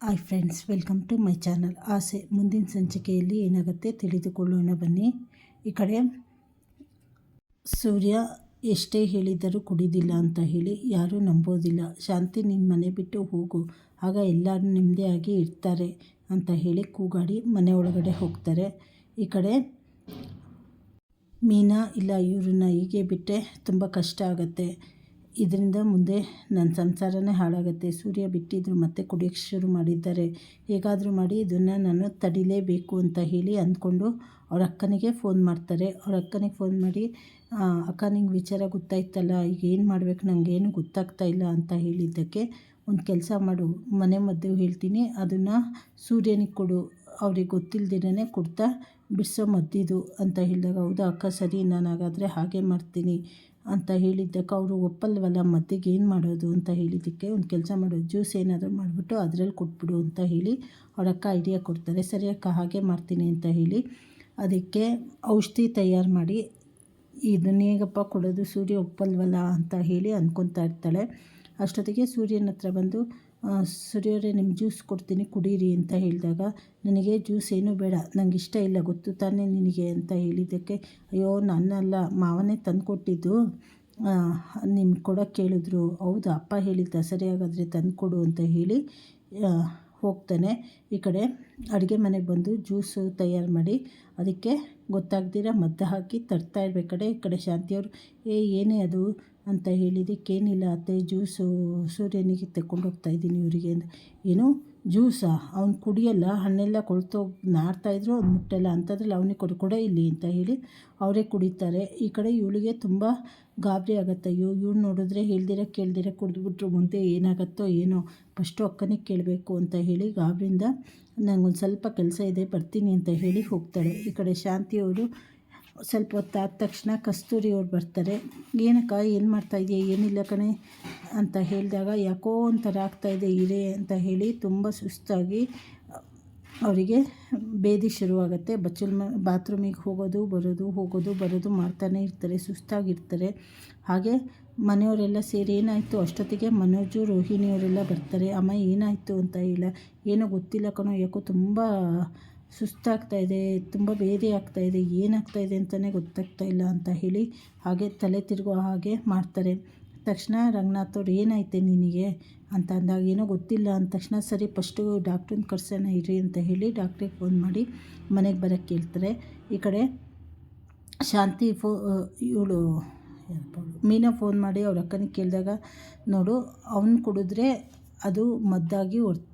Hi friends, welcome to my channel. ಆಸೆ, ಮುಂದಿನ ಸಂಚಿಕೆಯಲ್ಲಿ ಏನಾಗುತ್ತೆ ತಿಳಿದುಕೊಳ್ಳೋಣ ಬನ್ನಿ. ಈ ಕಡೆ ಸೂರ್ಯ ಎಷ್ಟೇ ಹೇಳಿದರೂ ಕುಡಿದಿಲ್ಲ ಅಂತ ಹೇಳಿ, ಯಾರೂ ನಂಬೋದಿಲ್ಲ. ಶಾಂತಿ ನಿನ್ನ ಮನೆ ಬಿಟ್ಟು ಹೋಗು, ಆಗ ಎಲ್ಲರೂ ನೆಮ್ಮದಿಯಾಗಿ ಇರ್ತಾರೆ ಅಂತ ಹೇಳಿ ಕೂಗಾಡಿ ಮನೆ ಒಳಗಡೆ ಹೋಗ್ತಾರೆ. ಈ ಕಡೆ ಮೀನಾ, ಇಲ್ಲ ಇವ್ರನ್ನ ಹೀಗೆ ಬಿಟ್ಟರೆ ತುಂಬ ಕಷ್ಟ ಆಗುತ್ತೆ. ಇದರಿಂದ ಮುಂದೆ ನನ್ನ ಸಂಸಾರನೇ ಹಾಳಾಗುತ್ತೆ. ಸೂರ್ಯ ಬಿಟ್ಟಿದ್ರು ಮತ್ತೆ ಕುಡಿಯೋಕ್ಕೆ ಶುರು ಮಾಡಿದ್ದಾರೆ. ಹೇಗಾದರೂ ಮಾಡಿ ಇದನ್ನು ನಾನು ತಡಿಲೇಬೇಕು ಅಂತ ಹೇಳಿ ಅಂದ್ಕೊಂಡು ಅವ್ರ ಅಕ್ಕನಿಗೆ ಫೋನ್ ಮಾಡ್ತಾರೆ. ಅವ್ರ ಅಕ್ಕನಿಗೆ ಫೋನ್ ಮಾಡಿ ಅಕ್ಕ ನಿಂಗೆ ವಿಚಾರ ಗೊತ್ತಾಯ್ತಲ್ಲ, ಈಗ ಏನು ಮಾಡಬೇಕು? ನನಗೇನು ಗೊತ್ತಾಗ್ತಾ ಇಲ್ಲ ಅಂತ ಹೇಳಿದ್ದಕ್ಕೆ ಒಂದು ಕೆಲಸ ಮಾಡು. ಮನೆ ಮದ್ದು ಹೇಳ್ತೀನಿ, ಅದನ್ನು ಸೂರ್ಯನಿಗೆ ಕೊಡು. ಅವ್ರಿಗೆ ಗೊತ್ತಿಲ್ಲದೇನೆ ಕೊಡ್ತಾ ಬಿಡಿಸೋ ಮದ್ದಿದು ಅಂತ ಹೇಳಿದಾಗ, ಹೌದಾ ಅಕ್ಕ, ಸರಿ, ನಾನು ಹಾಗಾದರೆ ಹಾಗೆ ಮಾಡ್ತೀನಿ ಅಂತ ಹೇಳಿದ್ದಕ್ಕೆ ಅವರು ಒಪ್ಪಲ್ವಲ್ಲ, ಮದ್ದಿಗೆ ಏನು ಮಾಡೋದು ಅಂತ ಹೇಳಿದ್ದಕ್ಕೆ ಒಂದು ಕೆಲಸ ಮಾಡೋದು ಜ್ಯೂಸ್ ಏನಾದರೂ ಮಾಡಿಬಿಟ್ಟು ಅದರಲ್ಲಿ ಕೊಟ್ಬಿಡು ಅಂತ ಹೇಳಿ ಅವ್ರ ಅಕ್ಕ ಐಡಿಯಾ ಕೊಡ್ತಾರೆ. ಸರಿ ಅಕ್ಕ, ಹಾಗೆ ಮಾಡ್ತೀನಿ ಅಂತ ಹೇಳಿ ಅದಕ್ಕೆ ಔಷಧಿ ತಯಾರು ಮಾಡಿ ಇದನ್ನ ಹೇಗಪ್ಪ ಕೊಡೋದು, ಸೂರ್ಯ ಒಪ್ಪಲ್ವಲ್ಲ ಅಂತ ಹೇಳಿ ಅಂದ್ಕೊತಾ ಇರ್ತಾಳೆ. ಅಷ್ಟೊತ್ತಿಗೆ ಸೂರ್ಯನ ಹತ್ರ ಬಂದು ಸೂರ್ಯವರೇ ನಿಮ್ಮ ಜ್ಯೂಸ್ ಕೊಡ್ತೀನಿ, ಕುಡೀರಿ ಅಂತ ಹೇಳಿದಾಗ, ನನಗೆ ಜ್ಯೂಸ್ ಏನೂ ಬೇಡ, ನಂಗೆ ಇಷ್ಟ ಇಲ್ಲ, ಗೊತ್ತು ತಾನೇ ನಿನಗೆ? ಅಂತ ಹೇಳಿದ್ದಕ್ಕೆ, ಅಯ್ಯೋ, ನನ್ನಲ್ಲ, ಮಾವನೇ ತಂದುಕೊಟ್ಟಿದ್ದು. ನಿಮ್ಗೆ ಕೊಡೋಕ್ಕೆ ಕೇಳಿದ್ರು, ಹೌದು, ಅಪ್ಪ ಹೇಳಿದ್ದ ಸರಿ ಹಾಗಾದರೆ ತಂದು ಕೊಡು ಅಂತ ಹೇಳಿ ಹೋಗ್ತಾನೆ. ಈ ಕಡೆ ಅಡುಗೆ ಮನೆಗೆ ಬಂದು ಜ್ಯೂಸು ತಯಾರು ಮಾಡಿ, ಅದಕ್ಕೆ ಗೊತ್ತಾಗ್ದಿರ ಮದ್ದು ಹಾಕಿ ತರ್ತಾ ಇರ್ಬೇಕಾದ್ರೆ ಈ ಕಡೆ ಶಾಂತಿಯವರು ಏ, ಏನೇ ಅದು ಅಂತ ಹೇಳಿದ್ದಕ್ಕೇನಿಲ್ಲ ಅತ್ತೆ. ಜ್ಯೂಸು ಸೂರ್ಯನಿಗೆ ತಗೊಂಡು ಹೋಗ್ತಾ ಇದ್ದೀನಿ ಇವರಿಗೆ ಏನು ಜ್ಯೂಸಾ? ಅವ್ನು ಕುಡಿಯಲ್ಲ, ಹಣ್ಣೆಲ್ಲ ಕೊಳ್ತೋಗಿ ನಾಡ್ತಾಯಿದ್ರು ಅವ್ನು ಮುಟ್ಟಲ್ಲ ಅಂಥದ್ರಲ್ಲಿ ಅವನಿಗೆ ಕೊಡು, ಕೂಡ ಇಲ್ಲಿ ಅಂತ ಹೇಳಿ ಅವರೇ ಕುಡಿತಾರೆ. ಈ ಕಡೆ ಇವಳಿಗೆ ತುಂಬ ಗಾಬರಿ ಆಗುತ್ತೆ. ಅಯ್ಯೋ ಇವ್ನು ನೋಡಿದ್ರೆ ಹೇಳ್ದಿರ, ಕೇಳ್ದಿರ ಕುಡಿದ್ಬಿಟ್ರು ಮುಂದೆ ಏನಾಗುತ್ತೋ ಏನೋ, ಫಸ್ಟು ಅಕ್ಕನಿಗೆ ಕೇಳಬೇಕು ಅಂತ ಹೇಳಿ ಗಾಬರಿಂದ ನನಗೊಂದು ಸ್ವಲ್ಪ ಕೆಲಸ ಇದೆ, ಬರ್ತೀನಿ ಅಂತ ಹೇಳಿ ಹೋಗ್ತಾಳೆ. ಈ ಕಡೆ ಶಾಂತಿಯವರು ಸ್ವಲ್ಪ ಹೊತ್ತಾದ ತಕ್ಷಣ ಕಸ್ತೂರಿ ಅವ್ರು ಬರ್ತಾರೆ. ಏನಕ್ಕ, ಏನು ಮಾಡ್ತಾಯಿದ್ಯಾ ಏನಿಲ್ಲ ಕಣೆ ಅಂತ ಹೇಳಿದಾಗ, ಯಾಕೋ ಒಂಥರ ಆಗ್ತಾಯಿದೆ ಇರೆ ಅಂತ ಹೇಳಿ ತುಂಬ ಸುಸ್ತಾಗಿ ಅವರಿಗೆ ಬೇದಿ ಶುರುವಾಗುತ್ತೆ. ಬಚ್ಚಲ್ ಮ, ಬಾತ್ರೂಮಿಗೆ ಹೋಗೋದು, ಬರೋದು ಹೋಗೋದು, ಬರೋದು ಮಾಡ್ತಾನೆ ಇರ್ತಾರೆ, ಸುಸ್ತಾಗಿರ್ತಾರೆ. ಹಾಗೆ ಮನೆಯವರೆಲ್ಲ ಸೇರಿ ಏನಾಯಿತು? ಅಷ್ಟೊತ್ತಿಗೆ ಮನೋಜು, ರೋಹಿಣಿಯವರೆಲ್ಲ ಬರ್ತಾರೆ. ಅಮ್ಮ, ಏನಾಯಿತು? ಅಂತ ಇಲ್ಲ ಏನೋ ಗೊತ್ತಿಲ್ಲ ಕಣೋ, ಯಾಕೋ ತುಂಬ ಸುಸ್ತಾಗ್ತಾಯಿದೆ ತುಂಬ ಬೇರೆ ಏನಾಗ್ತಾ ಇದೆ ಅಂತಲೇ ಗೊತ್ತಾಗ್ತಾ ಇಲ್ಲ ಅಂತ ಹೇಳಿ ಹಾಗೆ ತಲೆ ತಿರುಗುವ ಹಾಗೆ ಮಾಡ್ತಾರೆ. ತಕ್ಷಣ ರಂಗನಾಥ್ ಅವ್ರು, ಏನಾಯ್ತೆ ನಿನಗೆ? ಅಂತ ಅಂದಾಗ, ಏನೋ ಗೊತ್ತಿಲ್ಲ. ಅಂದ ತಕ್ಷಣ, ಸರಿ ಫಸ್ಟು ಡಾಕ್ಟ್ರನ್ನ ಕರ್ಸೋಣ ಇರಿ ಅಂತ ಹೇಳಿ ಡಾಕ್ಟ್ರಿಗೆ ಫೋನ್ ಮಾಡಿ ಮನೆಗೆ ಬರೋಕ್ಕೆ ಕೇಳ್ತಾರೆ. ಈ ಕಡೆ ಶಾಂತಿ ಫೋ ಇವಳು ಮೀನಾ ಫೋನ್ ಮಾಡಿ ಅವ್ರ ಅಕ್ಕನಿಗೆ ಕೇಳಿದಾಗ, ನೋಡು, ಅವನು ಕುಡಿದ್ರೆ ಅದು ಮದ್ದಾಗಿ ಹೊರ್ತು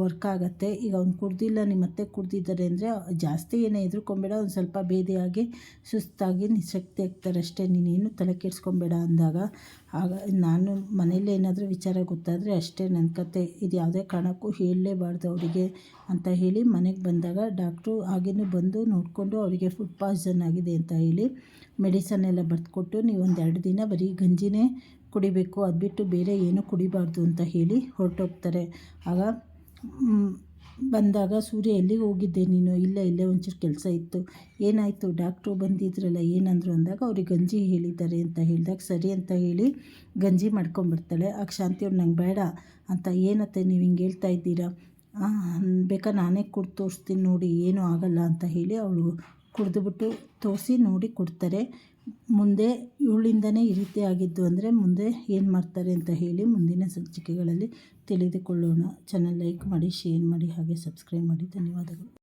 ವರ್ಕ್ ಆಗುತ್ತೆ. ಈಗ ಅವ್ನು ಕುಡ್ದಿಲ್ಲ ನಿಮ್ಮ ಅತ್ತೆ ಕುಡ್ದಿದ್ದಾರೆ ಅಂದರೆ ಜಾಸ್ತಿ ಏನೇ ಹೆದ್ರುಕೊಂಬೇಡ ಒಂದು ಸ್ವಲ್ಪ ಭೇದಿಯಾಗಿ ಸುಸ್ತಾಗಿ ನಿಶಕ್ತಿ ಆಗ್ತಾರೆ ಅಷ್ಟೇ. ನೀನೇನು ತಲೆ ಕೆಡಿಸ್ಕೊಬೇಡ ಅಂದಾಗ. ಆಗ ನಾನು ಮನೇಲಿ ಏನಾದರೂ ವಿಚಾರ ಗೊತ್ತಾದರೆ ಅಷ್ಟೇ ನನ್ನ ಕತೆ. ಇದು ಯಾವುದೇ ಕಾರಣಕ್ಕೂ ಹೇಳಲೇಬಾರ್ದು ಅವರಿಗೆ ಅಂತ ಹೇಳಿ ಮನೆಗೆ ಬಂದಾಗ ಡಾಕ್ಟ್ರು ಹಾಗೇನು ಬಂದು ನೋಡಿಕೊಂಡು ಅವರಿಗೆ ಫುಡ್ ಪಾಯ್ಸನ್ ಆಗಿದೆ ಅಂತ ಹೇಳಿ ಮೆಡಿಸನ್ ಎಲ್ಲ ಬರೆದುಕೊಟ್ಟು ನೀವು ಎರಡು ದಿನ ಬರೀ ಗಂಜಿನೇ ಕುಡಿಬೇಕು. ಅದು ಬಿಟ್ಟು ಬೇರೆ ಏನೂ ಕುಡಿಬಾರ್ದು ಅಂತ ಹೇಳಿ ಹೊರಟೋಗ್ತಾರೆ. ಆಗ ಬಂದಾಗ ಸೂರ್ಯ ಎಲ್ಲಿಗೆ ಹೋಗಿದ್ದೆ ನೀನು? ಇಲ್ಲ, ಇಲ್ಲೇ ಒಂಚೂರು ಕೆಲಸ ಇತ್ತು. ಏನಾಯಿತು? ಡಾಕ್ಟ್ರು ಬಂದಿದ್ರಲ್ಲ, ಏನಂದರು ಅಂದಾಗ ಅವ್ರಿಗೆ ಗಂಜಿ ಹೇಳಿದ್ದಾರೆ ಅಂತ ಹೇಳಿದಾಗ, ಸರಿ ಅಂತ ಹೇಳಿ ಗಂಜಿ ಮಾಡ್ಕೊಂಬರ್ತಾಳೆ ಆಗ ಶಾಂತಿಯವ್ರು ನಂಗೆ ಬೇಡ ಅಂತ, ಏನತ್ತೆ ನೀವು ಹಿಂಗೆ ಹೇಳ್ತಾ ಇದ್ದೀರಾ? ಬೇಕಾ ನಾನೇ ಕುಡ್ದು ತೋರಿಸ್ತೀನಿ ನೋಡಿ, ಏನೂ ಆಗಲ್ಲ ಅಂತ ಹೇಳಿ ಅವಳು ಕುಡಿದ್ಬಿಟ್ಟು ತೋರಿಸಿ ನೋಡಿ ಕೊಡ್ತಾರೆ. ಮುಂದೆ ಇವಳಿಂದನೇ ಈ ರೀತಿ ಆಗಿದ್ದು ಅಂದರೆ ಮುಂದೆ ಏನು ಮಾಡ್ತಾರೆ ಅಂತ ಹೇಳಿ ಮುಂದಿನ ಸಂಚಿಕೆಗಳಲ್ಲಿ ತಿಳಿದುಕೊಳ್ಳೋಣ. ಚಾನಲ್ ಲೈಕ್ ಮಾಡಿ ಶೇರ್ ಮಾಡಿ, ಹಾಗೆ ಸಬ್ಸ್ಕ್ರೈಬ್ ಮಾಡಿ. ಧನ್ಯವಾದಗಳು.